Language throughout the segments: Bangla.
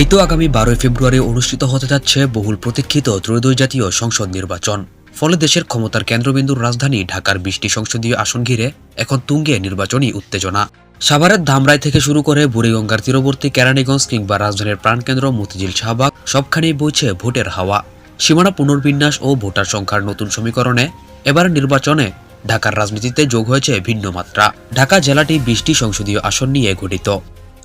এই তো আগামী বারোই ফেব্রুয়ারি অনুষ্ঠিত হতে যাচ্ছে বহুল প্রতীক্ষিত ত্রয়োদশ জাতীয় সংসদ নির্বাচন। ফলে দেশের ক্ষমতার কেন্দ্রবিন্দুর রাজধানী ঢাকার বিশটি সংসদীয় আসন ঘিরে এখন তুঙ্গে নির্বাচনী উত্তেজনা। সাভারের ধামরাই থেকে শুরু করে বুড়িগঙ্গার তীরবর্তী কেরানীগঞ্জ কিংবা রাজধানীর প্রাণকেন্দ্র মতিঝিল শাহবাগ সবখানেই বইছে ভোটের হাওয়া। সীমানা পুনর্বিন্যাস ও ভোটার সংখ্যার নতুন সমীকরণে এবার নির্বাচনে ঢাকার রাজনীতিতে যোগ হয়েছে ভিন্ন মাত্রা ঢাকা জেলাটি বিশটি সংসদীয় আসন নিয়ে গঠিত।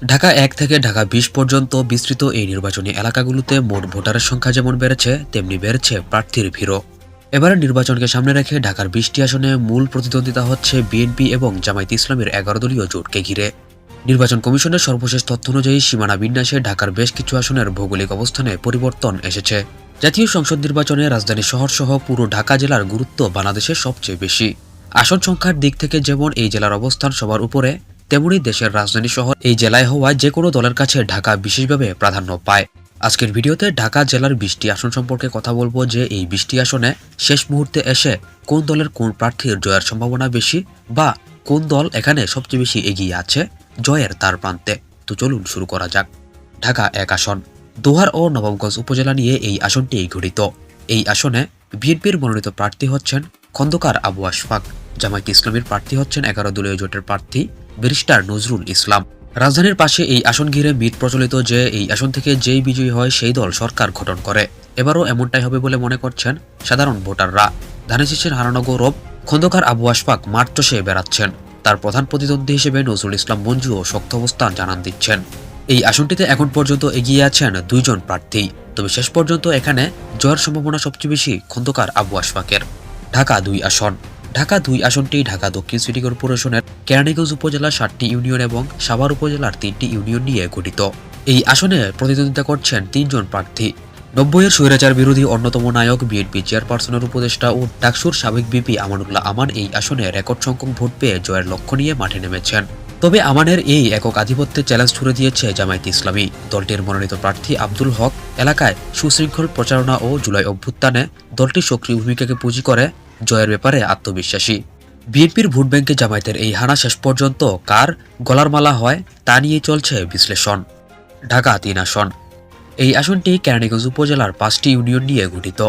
ঢাকা এক থেকে ঢাকা বিশ পর্যন্ত বিস্তৃত এই নির্বাচনী এলাকাগুলোতে মোট ভোটারের সংখ্যা যেমন বেড়েছে, তেমনি বেড়েছে প্রার্থীর ভিড়ও। এবারের নির্বাচনকে সামনে রেখে ঢাকার বিশটি আসনে মূল প্রতিদ্বন্দ্বিতা হচ্ছে বিএনপি এবং জামায়াত ইসলামের এগারো দলীয় জোটকে ঘিরে। নির্বাচন কমিশনের সর্বশেষ তথ্য অনুযায়ী সীমানা বিন্যাসে ঢাকার বেশ কিছু আসনের ভৌগোলিক অবস্থানে পরিবর্তন এসেছে। জাতীয় সংসদ নির্বাচনে রাজধানী শহর সহ পুরো ঢাকা জেলার গুরুত্ব বাংলাদেশের সবচেয়ে বেশি। আসন সংখ্যার দিক থেকে যেমন এই জেলার অবস্থান সবার উপরে তেমনি দেশের রাজধানী শহর এই জেলায় হওয়া যে কোনো দলের কাছে ঢাকা বিশেষভাবে প্রাধান্য পায়। আজকের ভিডিওতে ঢাকা জেলার বিশটি আসন সম্পর্কে কথা বলব যে এই বিশটি আসনে শেষ মুহূর্তে এসে কোন দলের কোন প্রার্থীর জয়ের সম্ভাবনা বেশি বা কোন দল এখানে সবচেয়ে বেশি এগিয়ে আছে জয়ের তার প্রান্তে। তো চলুন শুরু করা যাক। ঢাকা এক আসন, দোহার ও নবমগঞ্জ উপজেলা নিয়ে এই আসনটি গঠিত। এই আসনে বিএনপির মনোনীত প্রার্থী হচ্ছেন খন্দকার আবু আশফাক। জামায়াত ইসলামীর প্রার্থী হচ্ছেন এগারো দলীয় জোটের প্রার্থী ব্যারিস্টার নজরুল ইসলাম। রাজধানীর পাশে এই আসন ঘিরে মিত প্রচলিত যে এই আসন থেকে যেই বিজয়ী হয় সেই দল সরকার গঠন করে। এবারও এমনটাই হবে বলে মনে করছেন সাধারণ ভোটাররা। ধানের শীষের হারানো গৌরব, খন্দকার আবু আশফাক মাঠ চষে বেড়াচ্ছেন। তার প্রধান প্রতিদ্বন্দ্বী হিসেবে নজরুল ইসলাম মঞ্জুও শক্ত অবস্থান জানান দিচ্ছেন। এই আসনটিতে এখন পর্যন্ত এগিয়ে আছেন দুইজন প্রার্থী। তবে শেষ পর্যন্ত এখানে জয়ের সম্ভাবনা সবচেয়ে বেশি খন্দকার আবু আশফাকের। ঢাকা দুই আসন। ঢাকা দুই আসনটি ঢাকা দক্ষিণ সিটি কর্পোরেশনের কেরানীগঞ্জ উপজেলার সাতটি ইউনিয়ন এবং সাভার উপজেলার তিনটি ইউনিয়ন নিয়ে গঠিত। এই আসনে প্রতিদ্বন্দ্বিতা করছেন তিনজন প্রার্থী। নব্বইয়ের স্বৈরাচার বিরোধী অন্যতম নায়ক, বিএনপি চেয়ারপারসনের উপদেষ্টা ও ডাকসুর সাবেক বিপি আমানুল্লাহ আমান এই আসনে রেকর্ড সংখ্যক ভোট পেয়ে জয়ের লক্ষ্য নিয়ে মাঠে নেমেছেন। তবে আমানের এই একক আধিপত্যে চ্যালেঞ্জ ছুড়ে দিয়েছে জামায়াত ইসলামী। দলটির মনোনীত প্রার্থী আব্দুল হক এলাকায় সুশৃঙ্খল প্রচারণা ও জুলাই অভ্যুত্থানে দলটি সক্রিয় ভূমিকাকে পুঁজি করে জয়ের ব্যাপারে আত্মবিশ্বাসী। বিএনপির ভোট ব্যাংকে জামায়াতের এই হানা শেষ পর্যন্ত কার গলার মালা হয় তা নিয়ে চলছে বিশ্লেষণ। ঢাকা তিন আসন। এই আসনটি কেরানীগঞ্জ উপজেলার পাঁচটি ইউনিয়ন নিয়ে গঠিত।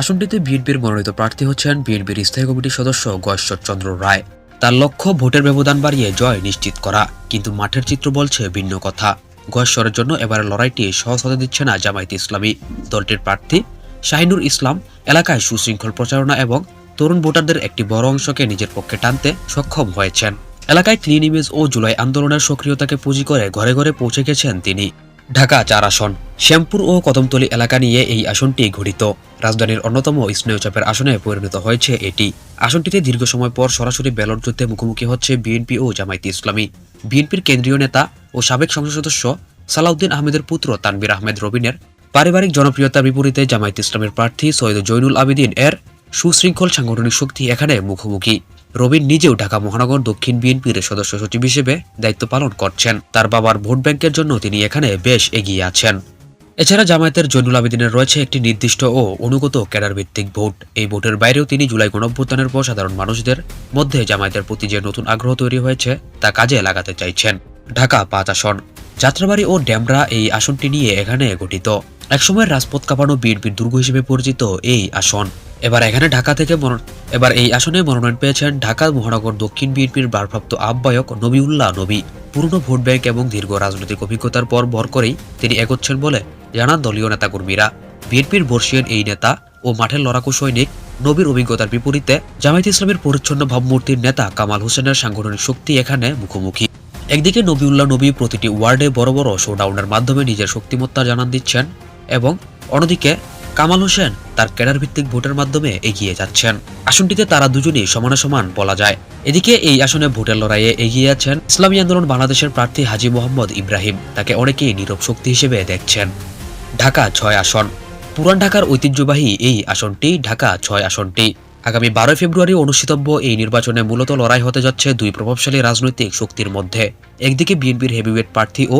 আসনটিতে বিএনপির মনোনীত প্রার্থী হচ্ছেন বিএনপির স্থায়ী কমিটির সদস্য গয়েশ্বর চন্দ্র রায়। তার লক্ষ্য ভোটের ব্যবধান বাড়িয়ে জয় নিশ্চিত করা, কিন্তু মাঠের চিত্র বলছে ভিন্ন কথা। গয়েশ্বরের জন্য এবার লড়াইটি সহজ হতে দিচ্ছে না জামায়াত ইসলামী। দলটির প্রার্থী শাহিনুর ইসলাম, এলাকায় সুশৃঙ্খল প্রচারণা এবং তরুণ ভোটারদের একটি বড় অংশকে নিজের পক্ষে টানতে সক্ষম হয়েছেন। এলাকায় ক্লিন ইমেজ ও জুলাই আন্দোলনের সক্রিয়তাকে পুঁজি করে ঘরে ঘরে পৌঁছে গেছেন তিনি। ঢাকা, চার আসন। শ্যামপুর ও কদমতলী এলাকা নিয়ে এই আসনটি গঠিত। রাজধানীর অন্যতম স্নেহচাপের আসনে পরিণত হয়েছে এটি। আসনটিতে দীর্ঘ সময় পর সরাসরি ব্যালট যুদ্ধে মুখোমুখি হচ্ছে বিএনপি ও জামায়াত ইসলামী। বিএনপির কেন্দ্রীয় নেতা ও সাবেক সংসদ সদস্য সালাউদ্দিন আহমেদের পুত্র তানবির আহমেদ রবিনের পারিবারিক জনপ্রিয়তার বিপরীতে জামায়াত ইসলামের প্রার্থী সৈয়দ জৈনুল আবেদিন এর সুশৃঙ্খল সাংগঠনিক শক্তি এখানে মুখোমুখি। রবিন নিজেও ঢাকা মহানগর দক্ষিণ বিএনপির সদস্য সচিব হিসেবে দায়িত্ব পালন করছেন। তার বাবার ভোট ব্যাংকের জন্য তিনি এখানে বেশ এগিয়ে আছেন। এছাড়া জামায়াতের জৈনুল আবেদিনের রয়েছে একটি নির্দিষ্ট ও অনুগত ক্যাডার ভিত্তিক ভোট। এই ভোটের বাইরেও তিনি জুলাই গণঅভ্যুত্থানের পর সাধারণ মানুষদের মধ্যে জামায়াতের প্রতি যে নতুন আগ্রহ তৈরি হয়েছে, তা কাজে লাগাতে চাইছেন ঢাকা পাঁচ আসন। যাত্রাবাড়ি ও ড্যামরা এই আসনটি নিয়ে এখানে গঠিত। একসময়ের রাজপথ কাঁপানো বিএনপির দুর্গ হিসেবে পরিচিত এই আসন। এবার এখানে ঢাকা থেকে মনোনয়ন এবার এই আসনে মনোনয়ন পেয়েছেন ঢাকা মহানগর দক্ষিণ বিএনপির ভারপ্রাপ্ত আহ্বায়ক নবিউল্লাহ নবী। পুরনো ভোট ব্যাংক এবং দীর্ঘ রাজনৈতিক অভিজ্ঞতার পর ভর করেই তিনি এগোচ্ছেন বলে জানান দলীয় নেতাকর্মীরা। বিএনপির বর্ষিয়ান এই নেতা ও মাঠের লড়াকু সৈনিক নবীর অভিজ্ঞতার বিপরীতে জামায়াত ইসলামের পরিচ্ছন্ন ভাবমূর্তির নেতা কামাল হোসেনের সাংগঠনিক শক্তি এখানে মুখোমুখি। একদিকে নবিউল্লাহ নবী প্রতিটি ওয়ার্ডে বড় বড় শোডাউনের মাধ্যমে নিজের শক্তিমত্তা জানান দিচ্ছেন এবং অন্যদিকে কামাল হোসেন তার ক্যাডার ভিত্তিক ভোটের মাধ্যমে এগিয়ে যাচ্ছেন। আসনটিতে তারা দুজনই সমানে সমান বলা যায়। এদিকে এই আসনে ভোটের লড়াইয়ে এগিয়ে আছেন ইসলামী আন্দোলন বাংলাদেশের প্রার্থী হাজি মোহাম্মদ ইব্রাহিম। তাকে অনেকেই নীরব শক্তি হিসেবে দেখছেন। ঢাকা ছয় আসন। পুরান ঢাকার ঐতিহ্যবাহী এই আসনটি ঢাকা ছয় আসনটি। আগামী বারোই ফেব্রুয়ারি অনুষ্ঠিতব্য এই নির্বাচনে মূলত লড়াই হতে যাচ্ছে দুই প্রভাবশালী রাজনৈতিক শক্তির মধ্যে। একদিকে বিএনপির হেভিওয়েট প্রার্থী ও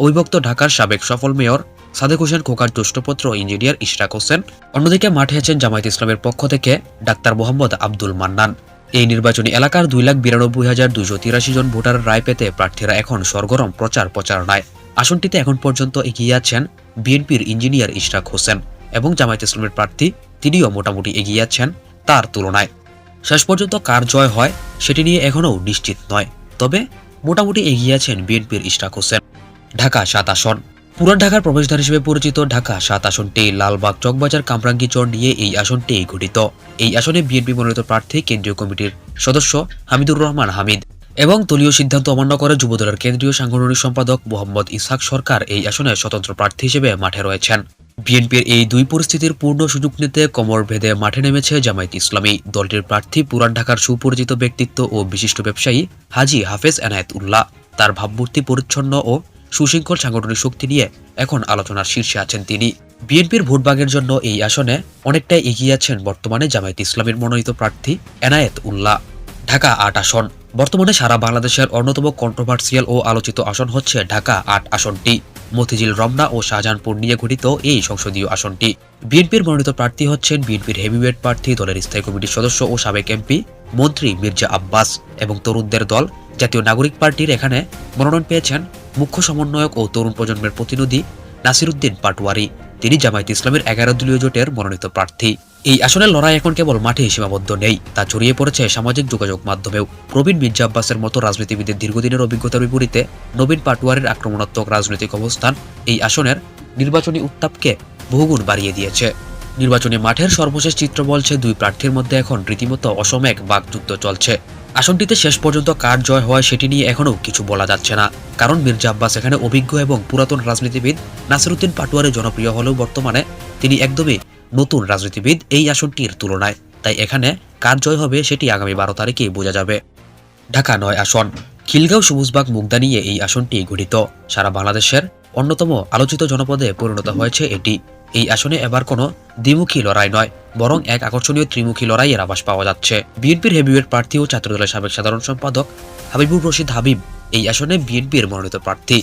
অবিভক্ত ঢাকার সাবেক সফল মেয়র সাদেক হোসেন খোকার জ্যেষ্ঠপুত্র ইঞ্জিনিয়ার ইশরাক হোসেন। অন্যদিকে মাঠে আছেন জামায়াত ইসলামের পক্ষ থেকে ডাক্তার মোহাম্মদ আব্দুল মান্নান। এই নির্বাচনী এলাকার দুই লাখ বিরানব্বই হাজার দুশো তিরাশি জন ভোটার রায় পেতে প্রার্থীরা এখন সরগরম, প্রচার প্রচারণায়। আসনটিতে এখন পর্যন্ত এগিয়ে আছেন বিএনপির ইঞ্জিনিয়ার ইশরাক হোসেন এবং জামায়াত ইসলামের প্রার্থী তিনিও মোটামুটি এগিয়ে আছেন তার তুলনায়। শেষ পর্যন্ত কার জয় হয় সেটি নিয়ে এখনও নিশ্চিত নয়, তবে মোটামুটি এগিয়ে আছেন বিএনপির ইশরাক হোসেন। ঢাকা সাত আসন। পুরান ঢাকার প্রবেশদ্বার হিসেবে পরিচিত ঢাকা সাত আসনটি লালবাগ, চকবাজার, কামরাঙ্গি চর নিয়ে এই আসনটি গঠিত। এই আসনে বিএনপি মনোনীত প্রার্থী, কেন্দ্রীয় কমিটির সদস্য হামিদুর রহমান হামিদ এবং দলীয় সিদ্ধান্ত অমান্য করে যুবদলের কেন্দ্রীয় সাংগঠনিক সম্পাদক মোহাম্মদ ইসাক সরকার এই আসনে স্বতন্ত্র প্রার্থী হিসেবে মাঠে রয়েছেন। বিএনপির এই দুই পরিস্থিতির পূর্ণ সুযোগ নিতে কমর ভেদে মাঠে নেমেছে জামায়াত ইসলামী। দলটির প্রার্থী পুরান ঢাকার সুপরিচিত ব্যক্তিত্ব ও বিশিষ্ট ব্যবসায়ী হাজি হাফেজ এনায়েত উল্লাহ তার ভাবমূর্তি পরিচ্ছন্ন ও সুশৃঙ্খল সাংগঠনিক শক্তি নিয়ে এখন আলোচনার শীর্ষে আছেন তিনি। বিএনপির ভোটভাগের জন্য এই আসনে অনেকটাই এগিয়ে আছেন বর্তমানে জামায়াত ইসলামের মনোনীত প্রার্থী এনায়েত উল্লাহ। ঢাকা আট আসন। বর্তমানে সারা বাংলাদেশের অন্যতম কন্ট্রোভার্সিয়াল ও আলোচিত আসন হচ্ছে ঢাকা আট আসনটি। মতিঝিল, রমনা ও শাহজাহানপুর নিয়ে গঠিত এই সংসদীয় আসনটি। বিএনপির মনোনীত প্রার্থী হচ্ছেন বিএনপির হেভিওয়েট প্রার্থী, দলের স্থায়ী কমিটির সদস্য ও সাবেক এমপি মন্ত্রী মির্জা আব্বাস এবং তরুণদের দল জাতীয় নাগরিক পার্টির এখানে মনোনয়ন পেয়েছেন মুখ্য সমন্বয়ক ও তরুণ প্রজন্মের প্রতিনিধি নাসিরুদ্দিন পাটওয়ারি তিনি জামায়াত ইসলামের এগারো দলীয় জোটের মনোনীত প্রার্থী। এই আসনের লড়াই এখন কেবল মাঠে সীমাবদ্ধ নেই, তা ছড়িয়ে পড়েছে সামাজিক যোগাযোগ মাধ্যমেও। প্রবীণ মির্জা আব্বাসের মতো রাজনীতিবিদের দীর্ঘদিনের অভিজ্ঞতার বিপরীতে নবীন পাটওয়ারির আক্রমণাত্মক রাজনৈতিক অবস্থান এই আসনের নির্বাচনী উত্তাপকে বহুগুণ বাড়িয়ে দিয়েছে। নির্বাচনী মাঠের সর্বশেষ চিত্র বলছে দুই প্রার্থীর মধ্যে এখন রীতিমতো অসমেক বাকযুদ্ধ চলছে। আসনটিতে শেষ পর্যন্ত কার জয় হয় সেটি নিয়ে এখনও কিছু বলা যাচ্ছে না। কারণ মির্জা আব্বাস এখানে অভিজ্ঞ এবং পুরাতন রাজনীতিবিদ, নাসিরুদ্দিন পাটুয়ারে জনপ্রিয় হলেও বর্তমানে তিনি একদমই নতুন রাজনীতিবিদ এই আসনটির তুলনায়। তাই এখানে কার জয় হবে সেটি আগামী বারো তারিখে বোঝা যাবে। ঢাকা নয় আসন। খিলগাঁও সবুজবাগ মুগদা নিয়ে এই আসনটি গঠিত। সারা বাংলাদেশের অন্যতম আলোচিত জনপদে পরিণত হয়েছে এটি। এই আসনে এবার কোনো দ্বিমুখী লড়াই নয়। বরং এক আকর্ষণীয় ত্রিমুখী লড়াইয়ের আভাস পাওয়া যাচ্ছে। বিএনপির হেভিওয়েট প্রার্থী ও ছাত্রদলের সাবেক সাধারণ সম্পাদক হাবিবুর রশিদ হাবিব এই আসনে বিএনপির মনোনীত প্রার্থী।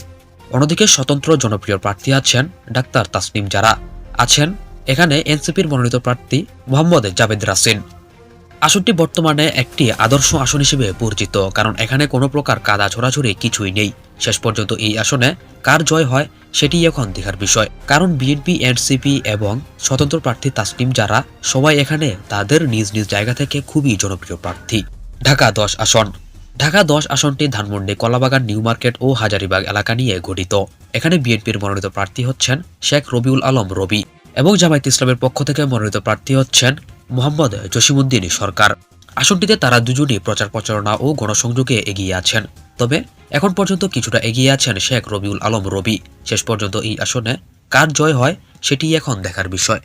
অন্যদিকে স্বতন্ত্র জনপ্রিয় প্রার্থী আছেন ডাক্তার তাসনিম জারা। আছেন এখানে এনসিপির মনোনীত প্রার্থী মোহাম্মদ জাভেদ রাসিন আসনটি বর্তমানে একটি আদর্শ আসন হিসেবে পরিচিত, কারণ এখানে কোনো প্রকার কাদা ছোড়াছড়ি কিছুই নেই। শেষ পর্যন্ত এই আসনে কার জয় হয় সেটি এখন দেখার বিষয়। কারণ বিএনপি, এনসিপি এবং স্বতন্ত্র প্রার্থী তাসনিম যারা, সবাই এখানে তাদের নিজ নিজ জায়গা থেকে খুবই জনপ্রিয় প্রার্থী। ঢাকা দশ আসন। ঢাকা দশ আসনটি ধানমন্ডি, কলাবাগান, নিউ মার্কেট ও হাজারিবাগ এলাকা নিয়ে গঠিত। এখানে বিএনপির মনোনীত প্রার্থী হচ্ছেন শেখ রবিউল আলম রবি এবং জামায়াত ইসলামের পক্ষ থেকে মনোনীত প্রার্থী হচ্ছেন মোহাম্মদ জসিমুদ্দিন সরকার। আসনটিতে তারা দুজনই প্রচার প্রচারণা ও গণসংযোগে এগিয়ে আছেন। তবে এখন পর্যন্ত কিছুটা এগিয়ে আছেন শেখ রবিউল আলম রবি। শেষ পর্যন্ত এই আসনে কার জয় হয় সেটি এখন দেখার বিষয়।